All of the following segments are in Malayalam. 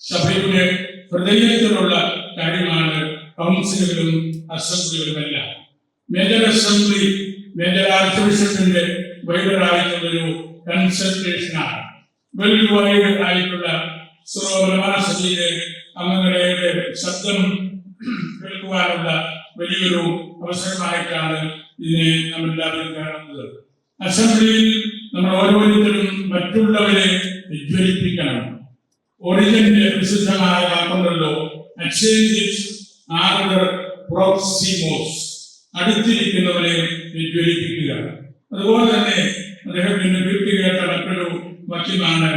സഭയുടെ ഹൃദയത്തിലുള്ള കാര്യമാണ് കൗൺസിലുകളും അസംബ്ലികളുമെല്ലാം. മേജർ അസംബ്ലി മേജർ ആർച്ച് ബിഷപ്പിന്റെ വൈഡറായിട്ടുള്ളൊരു കൺസൾട്ടേഷനാണ്. വെൽ വൈഡ് ആയിട്ടുള്ള സുറോലമാസഭയിലെ അംഗങ്ങളുടെ ശബ്ദം കേൾക്കുവാനുള്ള വലിയൊരു അവസരമായിട്ടാണ് ഇതിനെ നമ്മൾ എല്ലാവരും കാണുന്നത്. അസംബ്ലിയിൽ നമ്മൾ ഓരോരുത്തരും മറ്റുള്ളവരെ ജ്വലിപ്പിക്കണം. ഒറിജിന്റെ പ്രസിദ്ധമായ വാക്കുണ്ടല്ലോ. എക്സ്ചേഞ്ച് ആർഡർ പ്രോക്സിമോസ് അടുത്തിരിക്കുന്നവരെ ജ്വലിപ്പിക്കുക അതുപോലെ തന്നെ അദ്ദേഹത്തിന്റെ വീട്ടിൽ കേട്ട മറ്റൊരു വാക്യമാണ്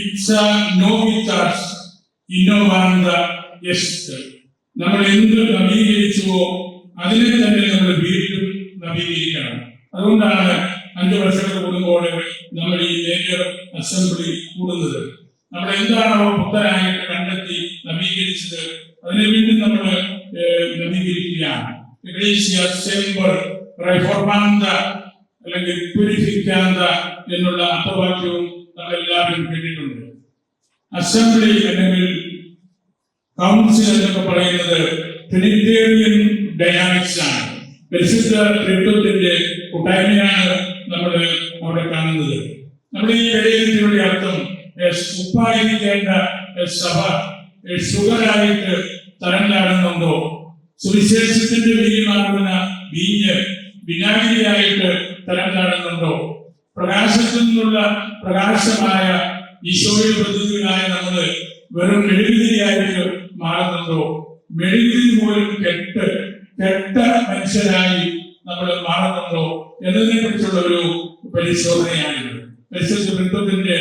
ഇറ്റ്സ നോവിത്താസ് ഇന്നോവാന്ത എസ്റ്റ് നമ്മൾ എന്ത് നവീകരിച്ചുവോ അതിനെ തന്നെ നമ്മൾ വീണ്ടും നവീകരിക്കണം. അതുകൊണ്ടാണ് അഞ്ചു വർഷങ്ങൾ കൂടുമ്പോൾ നമ്മൾ ഈ മേജർ അസംബ്ലി കൂടുന്നത്. നമ്മൾ എന്താണോ പുത്തനായിട്ട് കണ്ടെത്തി നവീകരിച്ചത്? അതിനെ വീണ്ടും നമ്മൾ നവീകരിക്കുകയാണ്. Ecclesia semper reformanda അല്ലെങ്കിൽ പുരിഫിക്കാന്ത എന്നുള്ള അർത്ഥവാക്യവും നമ്മൾ എല്ലാവരും കേട്ടിട്ടുണ്ട്. അസംബ്ലി അല്ലെങ്കിൽ കൗൺസിൽ എന്നൊക്കെ പറയുന്നത് ട്രിനിറ്റേറിയൻ ഡൈനാമിക്സ് ആണ്. പരിശുദ്ധ ത്രിത്വത്തിന്റെ കൂട്ടായ്മയാണ് നമ്മൾ അവിടെ കാണുന്നത്. നമ്മൾ ഈ വിലയിരുത്തിയുടെ അർത്ഥം ഉപ്പായിരിക്കേണ്ട സഭ ഷുഗറായിട്ട് തരം ചാടുന്നുണ്ടോ സുവിശേഷത്തിന്റെ വീര്യമാകുന്ന വീഞ്ഞ് വിനാഗിരിയായിട്ട് തരം ചാടുന്നുണ്ടോ പ്രകാശത്തിൽ നിന്നുള്ള പ്രകാശമായ ഈശോയുടെ പ്രതിനിധികളായ നമ്മൾ വെറും മെഴുകുതിരിയായിട്ട് മാറുന്നുണ്ടോ? മെഴുകുതിരി പോലും കെട്ട് കെട്ട മനുഷ്യരായി നമ്മൾ മാറുന്നുണ്ടോ? എന്നതിനെ കുറിച്ചുള്ള ഒരു പരിശോധനയാണിത്. പരിശോധന ബന്ധത്തിന്റെ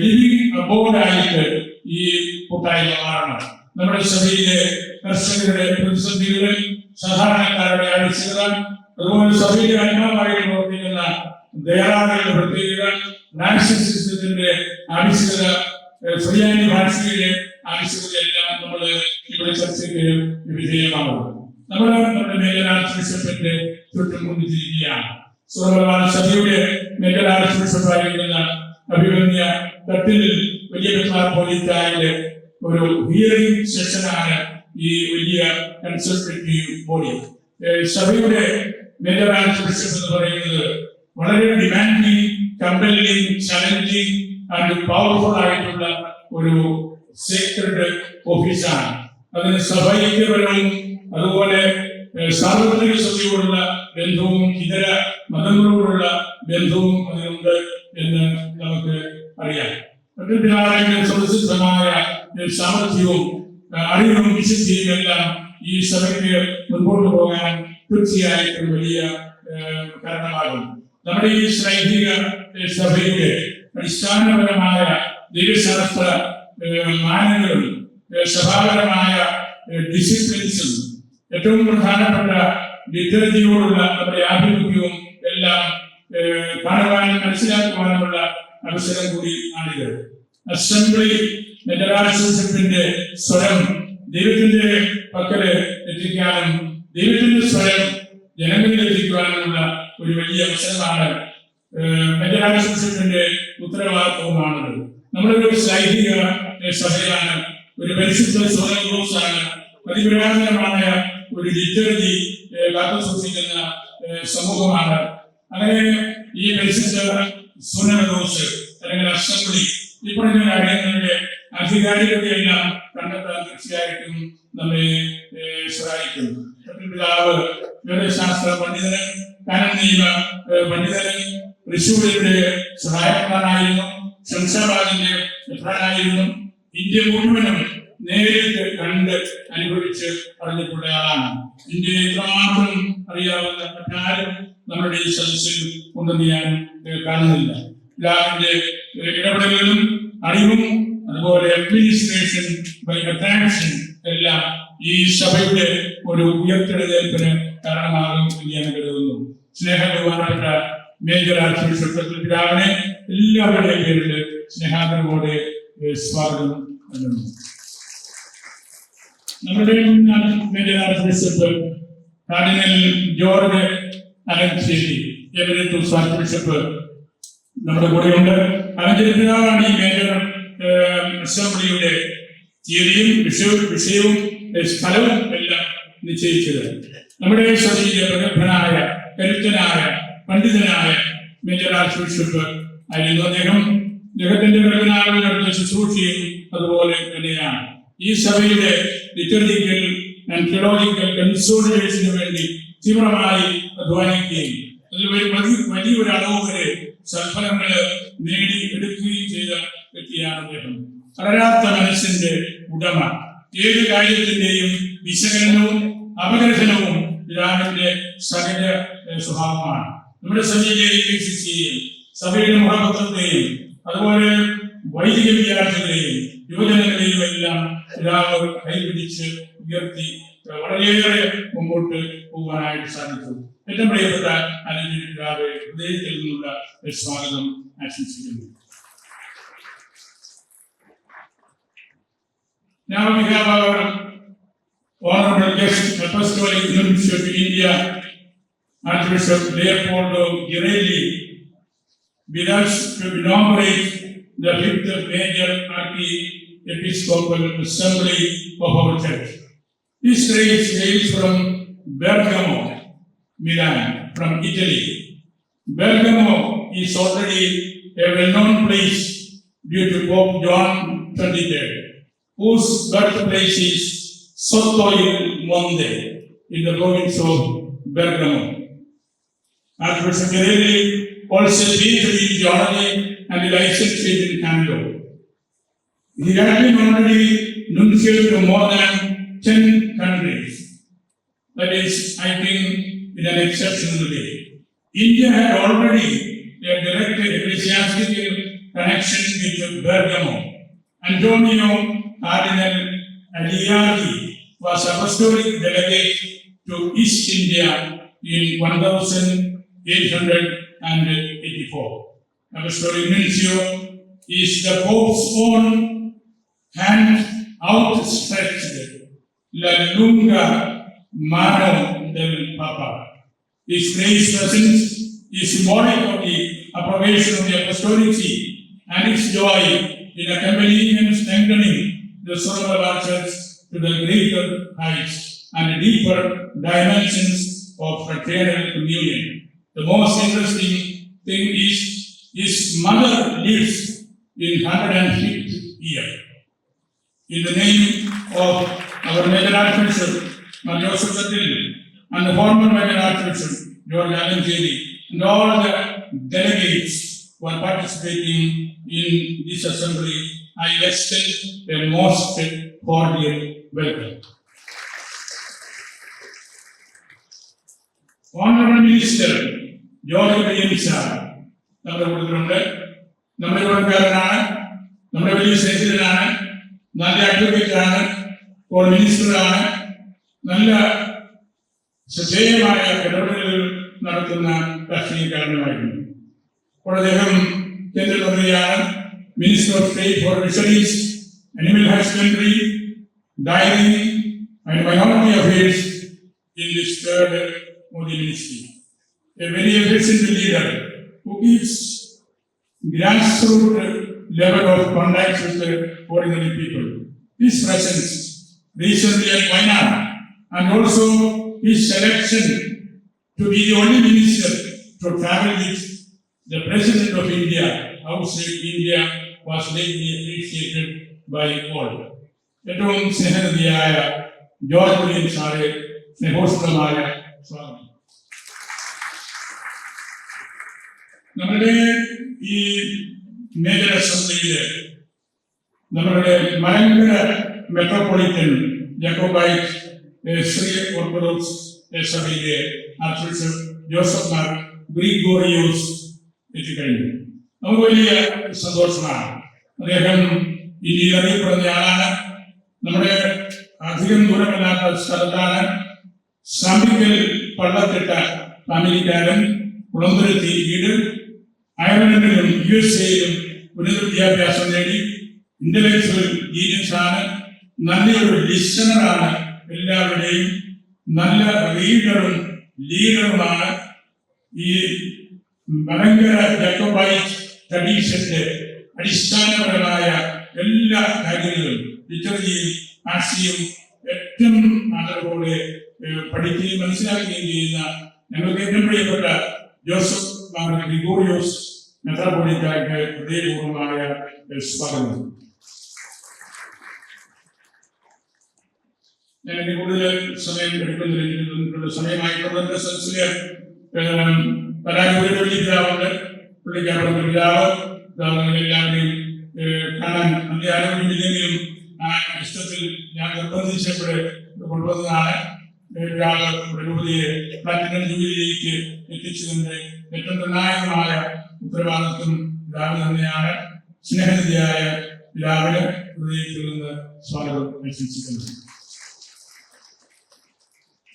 ലിവിങ് അബോർഡായിട്ട് ഈ കൂട്ടായ്മ മാറണം. നമ്മുടെ സഭയിലെ കർഷകരുടെ പ്രതിസന്ധികളിൽ സാധാരണക്കാരുടെ ആവശ്യകത അതുപോലെ സഭയിലെ അന്മാരായി പ്രവർത്തിക്കുന്ന ദയാളുകളുടെ പ്രത്യേകത നാഷണലിസത്തിന്റെ ആവശ്യകത സുറിയാനി ഭാഷയിലെ ആവശ്യകത എല്ലാം നമ്മൾ ഇവിടെ ചർച്ചയ്ക്ക് വിധേയമാകും. നമ്മൾ നമ്മുടെ മേജർ ആർച്ച് ബിഷപ്പിന്റെ ചുറ്റും കൊണ്ടിരിക്കുകയാണ് സഭയുടെ മേജർ ആർച്ച് ബിഷപ്പായിരിക്കുന്ന അഭിമന്യ തട്ടിൽ വലിയ മെത്രാപ്പോലീത്തായിലെ ഒരു ഹിയറിംഗ് സെഷനാണ് ഈ വലിയ സഭയുടെ എന്ന് പറയുന്നത് വളരെ demanding compelling challenging and powerful ആയിട്ടുള്ള ഒരു സീക്രട്ട് ഓഫീസാണ് അതിന് സഭൈക്യപരവും അതുപോലെ സാർവത്രിക സഭയോടുള്ള ബന്ധവും ഇതര മതങ്ങളോടുള്ള ബന്ധവും അതിനുണ്ട്. നമുക്ക് അറിയാം. സുപ്രസിദ്ധമായ ഏഹ്, സാമർഥ്യവും അറിവും വിശുദ്ധിയും എല്ലാം ഈ സഭയ്ക്ക് മുൻപോട്ട് പോകാൻ തീർച്ചയായിട്ടും വലിയ കാരണമാകും. നമ്മുടെ ഈ ഏഹ്, സഭയുടെ അടിസ്ഥാനപരമായ ദൈവശാസ്ത്ര മാനങ്ങളും സഭാപരമായ ഡിസിപ്ലിൻസും ഏറ്റവും പ്രധാനപ്പെട്ട ലിറ്ററേച്ചറിയോടുള്ള നമ്മുടെ ആഭിമുഖ്യവും എല്ലാം കാണുവാനും മനസ്സിലാക്കുവാനുമുള്ള അവസരം കൂടി ആണിത് അസംബ്ലി മെറ്ററാശിപ്പിന്റെ സ്വരം ദൈവത്തിന്റെ പക്കൽ എത്തിക്കാനും ദൈവത്തിന്റെ സ്വരം ജനങ്ങളിൽ എത്തിക്കുവാനുമുള്ള ഒരു വലിയ അവസരമാണ് മെറ്ററാശിപ്പിന്റെ ഉത്തരവാദിത്വമാണത് നമ്മളൊരു സൈനിക സഭയാണ് ഒരു പരിശുദ്ധ സ്വരമാണ് അതിപുരാതനമായ ഒരു ലിറ്റററി കാത്തു സൂക്ഷിക്കുന്ന സമൂഹമാണ്. അങ്ങനെ ഈ പരിശുദ്ധ സുനദോസ് അല്ലെങ്കിൽ അസംബ്ലി ഇപ്പോഴത്തെ കാര്യങ്ങളുടെ അധികാരികതയെല്ലാം കണ്ടെത്താൻ തീർച്ചയായിട്ടും നമ്മെ സഹായിക്കും പിതാവ് വേദശാസ്ത്ര പണ്ഡിതന് കാനൻ നിയമ പണ്ഡിതന് തൃശ്ശൂരിന്റെ സഹായക്കാരനായിരുന്നു ശംഷാബാദിന്റെ പ്രധാനായിരുന്നു ഇന്ത്യ മുഴുവനും നേരിട്ട് കണ്ട് അനുഭവിച്ച് പറഞ്ഞിട്ടുള്ള ആളാണ്. ഇന്ത്യയെ എത്രമാത്രം അറിയാവുന്ന മറ്റാരും നമ്മുടെ ഈ സദസ്സിൽ ഉണ്ടെന്ന് ഞാൻ കാണുന്നില്ല. ഏഹ്, ഇടപെടലുകളും അറിവും അതുപോലെ അഡ്മിനിസ്ട്രേഷൻ ബൈ അട്രാക്ഷൻ എല്ലാം ഈ സഭയുടെ ഒരു ഉയർത്തെഴുന്നേൽപ്പിന് കാരണമാകും എന്ന് ഞാൻ കരുതുന്നു. സ്നേഹബഹുമാനപ്പെട്ട മേജർ ആർച്ച് ബിഷപ്പ് എല്ലാവരുടെയും പേരിൽ സ്നേഹാദരവോടെ സ്വാഗതം നൽകുന്നു നമ്മുടെ major arch bishop cardinal George Alencherry emeritus arch bishop നമ്മുടെ കൂടെയുണ്ട്. അലഞ്ചേരി പിതാവാണ് ഈ മേജർ അസംബ്ലിയുടെ തീയതിയും വിഷയവും വിഷയവും സ്ഥലവും എല്ലാം നിശ്ചയിച്ചത്. നമ്മുടെ സഭയിലെ പ്രഗത്ഭനായ കരുത്തനായ പണ്ഡിതനായ മേജർ ആർച്ച് ബിഷപ്പ് ആയിരുന്നു അദ്ദേഹം. അദ്ദേഹത്തിന്റെ പ്രകടനാളുകൾ നടന്ന ശുശ്രൂഷയും അതുപോലെ തന്നെയാണ്. ഈ സഭയുടെ ലിറ്റർജിക്കൽ ആൻഡ് തിയോളജിക്കൽ കൺസോളിഡേഷന് വേണ്ടി തീവ്രമായി അധ്വാനിക്കുകയും വലിയൊരു അളവ് വരെ സൽഫലങ്ങൾ നേടി എടുക്കുകയും ചെയ്ത വ്യക്തിയാണ് അദ്ദേഹം. തളരാത്ത മനസ്സിന്റെ ഉടമ. ഏത് കാര്യത്തിന്റെയും വിശകലനവും അപഗ്രഥനവും പിതാവിന്റെ സഹജ സ്വഭാവമാണ്. നമ്മുടെ സഭയിലെ വികസിക്കുകയും സഭയുടെ മുഖപത്രത്തെയും അതുപോലെ വൈദിക വിദ്യാർത്ഥികളെയും യുവജനങ്ങളെയും എല്ലാം പിതാവ് കൈപിടിച്ച് ഉയർത്തി വളരെയേറെ മുമ്പോട്ട് പോകാനായിട്ട് സാധിച്ചു. ഏറ്റവും പ്രിയപ്പെട്ട അനുജി പിതാവ് ഹൃദയത്തിൽ നിന്നുള്ള ഒരു സ്വാഗതം ആശംസിക്കുന്നു Now we have our honorable guest, Apostolic Bishop of India, Archbishop Leopoldo Girelli, with us to inaugurate the fifth major archiepiscopal assembly of our church. This race hails from Bergamo, Milan, from Italy. Bergamo oh, is already a well-known place due to Pope John XXIII, whose birthplace is Sotto il Monde in the province of Bergamo. Archbishop Girelli also majored in theology and licensed in Canto. He had been already nuncio to more than 10 countries. That is, I think, in an exceptional way. India had already a direct ecclesiastical connection with Bergamo. Antonio Cardinal Aliaghi was apostolic delegate to East India in 1884. Apostolic nuncio is the Pope's own hand outstretched, la lunga mano del Papa. His grace presence is symbolic of the approbation of the apostolic see and its joy in accompanying and strengthening the soul of our church to the greater heights and deeper dimensions of fraternal communion. The most interesting thing is his mother lives in 105th year. In the name of our Major Archbishop, Mar Joseph Satil, and the former Major Archbishop, George Allen Jerry, and all the delegates who are participating in this assembly, I extend a most cordial welcome. Honorable Minister George Kurian sir നമ്മുടെ കൂട്ടത്തിലുണ്ട് നമ്മുടെ കൂട്ടക്കാരനാണ് നമ്മുടെ വലിയ സ്നേഹിതനാണ് നല്ല അഡ്വക്കേറ്റ് ആണ് ഇപ്പോൾ മിനിസ്റ്ററാണ് നല്ല ശ്രദ്ധേയമായ ഇടപെടലുകൾ നടത്തുന്ന രാഷ്ട്രീയക്കാരനുമായിരുന്നു അപ്പോൾ അദ്ദേഹം കേന്ദ്രമന്ത്രിയാണ് minister of state for fisheries animal husbandry dairy and minority affairs in this third Modi ministry. A very efficient leader who gives grassroots level of contact with the ordinary people. His presence recently at Wayanad and also his selection to be the only minister to travel with the President of India outside India was greatly appreciated by all. ഏറ്റവും സ്നേഹനിധിയായ ജോർജ് കുര്യൻ സാറെ സ്നേഹോഷ്ണമായ സ്വാഗതം നമ്മുടെ ഈ മേജർ അസംബ്ലിയില് നമ്മുടെ മലങ്കര മെട്രോപൊളിറ്റൻ ജക്കോബൈറ്റ് ഏഹ്, ശ്രീ ഓർത്തഡോക്സ് സഭയിലെ ആർച്ച് ജോസഫ് മാർ ഗ്രിഗോറിയോസ് എത്തിക്കഴിഞ്ഞു നമുക്ക് വലിയ സന്തോഷമാണ്. അദ്ദേഹം ഈ അറിയപ്പെടുന്ന ആളാണ്. നമ്മുടെ അധികം ദൂരമില്ലാത്ത സ്ഥലത്താണ് സാമ്പിക്കൽ പള്ളത്തിട്ട അമേരിക്കാരൻ കുളന്തുരുത്തി വീട് അയർലൻഡിലും യു എസ് എയിലും നേടി ഇന്റലക്ച്വൽ ജീനിയസ് ആണ്. നല്ലൊരു ലിസണറാണ് എല്ലാവരുടെയും നല്ല റീഡറും ലീഡറുമാണ് ഈ മലങ്കര ജക്കോബൈറ്റ് അടിസ്ഥാനപരമായ എല്ലാ കാര്യങ്ങളും ലിറ്റററിയും ആശയും ഏറ്റവും ആദരവോടെ പഠിക്കുകയും മനസ്സിലാക്കുകയും ചെയ്യുന്ന ഞങ്ങൾക്ക് ഏറ്റവും പ്രിയപ്പെട്ട ജോസഫ് ഗ്രിഗോറിയോസ് മെത്രാപൊളിറ്റാക്ക് ഹൃദയപൂർവമായ സ്വാഗതം. ഞാൻ കൂടുതൽ സമയം തന്നിട്ടുള്ള സമയമായിട്ടുള്ള സെൻസിൽ പരാജയം പിതാവുണ്ട് പുള്ളിക്കാരുടെ പിതാവ് എല്ലാവരെയും കാണാൻ നല്ല ആരോഗ്യമില്ലെങ്കിലും ആ ഇഷ്ടത്തിൽ ഞാൻ നിർബന്ധിച്ചപ്പോൾ കൊണ്ടുവന്നതാണ്. ഒരാൾ പ്രകൃതിയെ പ്ലാറ്റിനം ജൂബിലിയിലേക്ക് എത്തിച്ചതിന്റെ ഏറ്റവും നിർണായകമായ ഉത്തരവാദിത്വം പിതാവ് തന്നെയാണ്. സ്നേഹനിധിയായ പിതാവിന് ഹൃദയത്തിൽ നിന്ന് സ്വാഗതം ആശംസിക്കുന്നു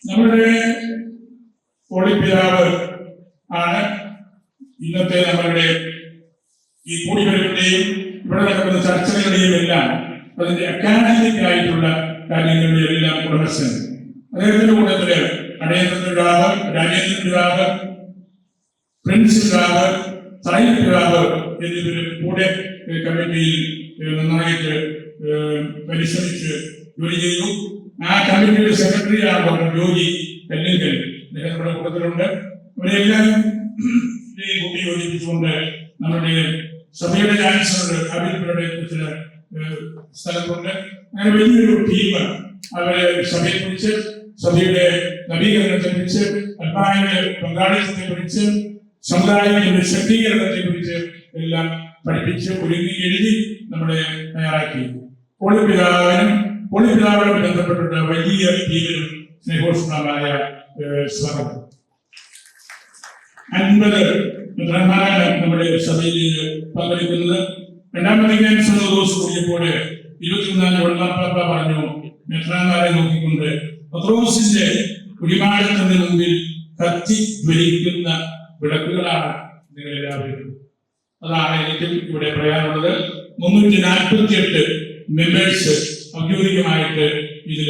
നമ്മുടെ പോളിപ്പിതാവ് ആണ് ഇന്നത്തെ നമ്മളുടെ ഈ കൂടികളുടെയും ഇവിടെ നടക്കുന്ന ചർച്ചകളുടെയും എല്ലാം അതിന്റെ അക്കാഡമിക് ആയിട്ടുള്ള കാര്യങ്ങളുടെ എല്ലാം ഉടമസ്ഥൻ അദ്ദേഹത്തിന്റെ കൂട്ടത്തിൽ അടയന്ത്രൻ പിതാവ് രാജേന്ദ്രൻ പിതാവ് പ്രിൻസ് പിതാവ് സായി പിതാവ് എന്നിവര് കൂടെ കമ്മിറ്റിയിൽ നന്നായിട്ട് പരിശ്രമിച്ച് ജോലി ചെയ്തു. ആ കമ്മിറ്റിയുടെ സെക്രട്ടറിയാണ് പറഞ്ഞു ജോജി കല്ലിങ്കൽ അദ്ദേഹം നമ്മുടെ കൂട്ടത്തിലുണ്ട്. അവരെല്ലാം ഈ കൂട്ടി യോജിപ്പിച്ചുകൊണ്ട് നമ്മുടെ സഭയുടെ ചാൻസലർ അഭിപ്രായ ചില സ്ഥലത്തുണ്ട്. അങ്ങനെ വലിയൊരു ടീം അവരെ സഭയെ കുറിച്ച് സഭയുടെ നവീകരണത്തെ കുറിച്ച് അൽപ്പായന്റെ പങ്കാളിത്തത്തെ കുറിച്ച് സമുദായത്തിന്റെ ശക്തീകരണത്തെ കുറിച്ച് എല്ലാം പഠിപ്പിച്ച് ഒരുങ്ങി എഴുതി നമ്മളെ തയ്യാറാക്കി. പൊളിപിതാവിനും പൊളിപിതാവിനും ബന്ധപ്പെട്ടിട്ട് വലിയ ടീമിനും സ്നേഹോഷ്ണമായ സ്വാഗതം അൻപത് മെത്രന്മാരാണ് നമ്മുടെ സഭയിൽ പങ്കെടുക്കുന്നത്. രണ്ടാമത്തെ ക്യാൻസർ ദിവസം കൂടിയപ്പോൾ ഇരുപത്തിമൂന്നാം വെള്ളാപ്പാപ്പ പറഞ്ഞു മെത്രാന്മാരെ നോക്കിക്കൊണ്ട് പത്രോസിന്റെ കുടിമാടത്തിന്റെ മുമ്പിൽ കത്തി ജ്വലിക്കുന്ന വിളക്കുകളാണ് നിങ്ങൾ എല്ലാവരും അതാണ് എനിക്കും ഇവിടെ പറയാനുള്ളത്. മുന്നൂറ്റി നാൽപ്പത്തി എട്ട് മെമ്പേഴ്സ് ഔദ്യോഗികമായിട്ട് ഇതിൽ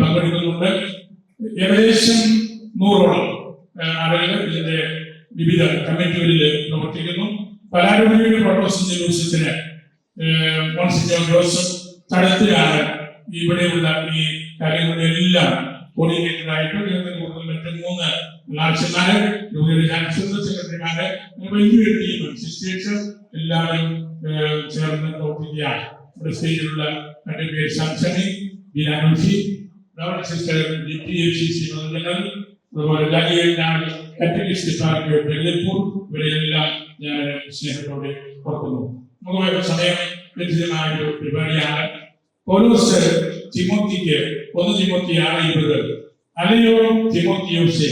പങ്കെടുക്കുന്നുണ്ട്. ഏകദേശം നൂറോളം ആളുകൾ ഇതിന്റെ വിവിധ കമ്മിറ്റികളിൽ പ്രവർത്തിക്കുന്നു. പലാരോഗ്യ പ്രോട്ടോസിന്റെ മോൺസിജോ ജോസഫ് തടത്തിലാണ് ഇവിടെയുള്ള ഈ കാര്യങ്ങളെല്ലാം കോർഡിനേറ്റർ ആയിട്ട് അദ്ദേഹത്തിന് കൂടുതൽ മറ്റ് മൂന്ന് സിസ്റ്റേഴ്സ് എല്ലാവരും ചേർന്ന് പ്രവർത്തിക്കുകയാണ്. ഇവിടെ സ്റ്റേജിലുള്ള പേര് സാംസണി ബീനാനുഷി governor sister D T F C C general അതുപോലെ ഡാനിയലിനാണ് കാറ്റഗറിസ്റ്റ് പാർട്ടി വെള്ളിപ്പൂർ ഇവരെയെല്ലാം ഞാൻ സ്നേഹത്തോടെ ഓർക്കുന്നു. നമുക്ക് സമയം ലഭ്യമായ ഒരു പരിപാടിയാണ്. പൗലോസ് തിമോത്തിക്ക് ഒന്ന് തിമോത്തി ആറ് ഇരുപത്. അലയോ തിമോത്തിയോസെ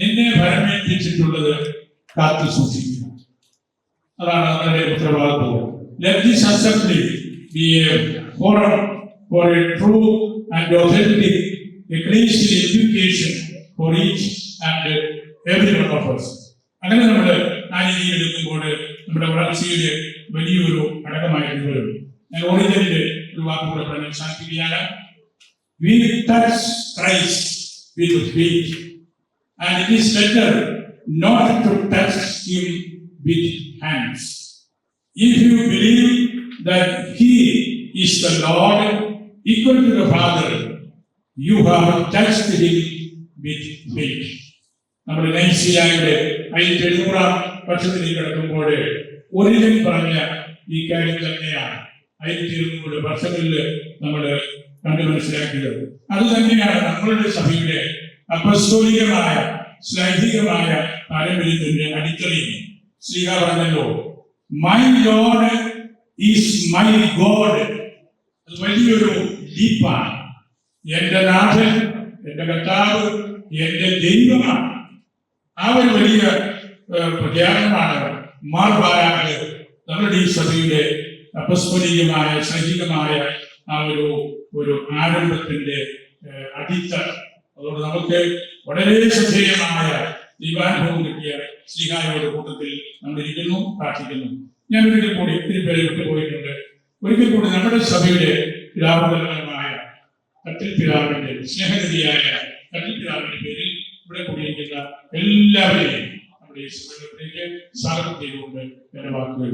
നിന്നെ ഭരമേൽപ്പിച്ചിട്ടുള്ളത് കാത്തു സൂക്ഷിക്കുക. അതാണ് അവരുടെ ഉത്തരവാദിത്വം. ലബ്ധി assembly be a forum for a true and authentic ecclesial education for each and every one of us. അങ്ങനെ നമ്മൾ ആ രീതിയിൽ എടുക്കുമ്പോൾ നമ്മുടെ വളർച്ചയുടെ വലിയൊരു ഘടകമായിട്ട് വരും ഞാൻ ഓറിജിനിന്റെ ഒരു വാക്ക് കൂടെ പറഞ്ഞ് അവസാനിപ്പിക്കുകയാണ് We touch Christ with feet, and it is better not to touch him with hands. If you believe that He is the Lord, equal to the Father, you have touched Him with faith. നമ്മുടെ നൈസിയായുടെ ആയിരത്തി എഴുന്നൂറാം വർഷത്തിൽ കിടക്കുമ്പോൾ ഒരിക്കൽ പറഞ്ഞ ഈ കാര്യം തന്നെയാണ്. ആയിരത്തി എഴുന്നൂറ് വർഷങ്ങളിൽ നമ്മൾ കണ്ടു മനസ്സിലാക്കിയത്. അത് തന്നെയാണ് നമ്മളുടെ സഭയുടെ അപസ്തോലികമായ ശ്ലൈഹികമായ പാരമ്പര്യത്തിന്റെ അടിത്തറയും. ശ്രീക പറഞ്ഞല്ലോ my Lord is my God അത് വലിയൊരു ഡീപ്പാണ് എന്റെ നാഥൻ എന്റെ കർത്താവ് എന്റെ ദൈവമാണ്. ആ ഒരു വലിയ പ്രഖ്യാപനമാണ് മാർബാരാണ് നമ്മുടെ ഈ സഭയുടെ അപസ്മരീയമായ സൈനികമായ ആ ഒരു ഒരു ആരംഭത്തിന്റെ അടിത്തറ. അതുകൊണ്ട് നമുക്ക് വളരെ ശ്രദ്ധേയമായ ദൈവാനുഭവം കിട്ടിയ ശ്രീഹായുടെ കൂട്ടത്തിൽ നമ്മൾ ഇരിക്കുന്നു പ്രാർത്ഥിക്കുന്നു. ഞാൻ ഒരിക്കൽ കൂടി ഒത്തിരി പേരെ വിട്ടുപോയിട്ടുണ്ട് ഒരിക്കൽ കൂടി നമ്മുടെ സഭയുടെ പിതാവുതലമായ കട്ടിൽ പിതാവിന്റെ സ്നേഹനിധിയായ കട്ടിൽ പിതാവിന്റെ പേരിൽ ഇവിടെ കൂടിയിരിക്കുന്ന എല്ലാവരെയും നമ്മുടെ ഈ സഭയിലേക്ക് സ്വാഗതം ചെയ്തുകൊണ്ട് എന്റെ വാക്കുകൾ.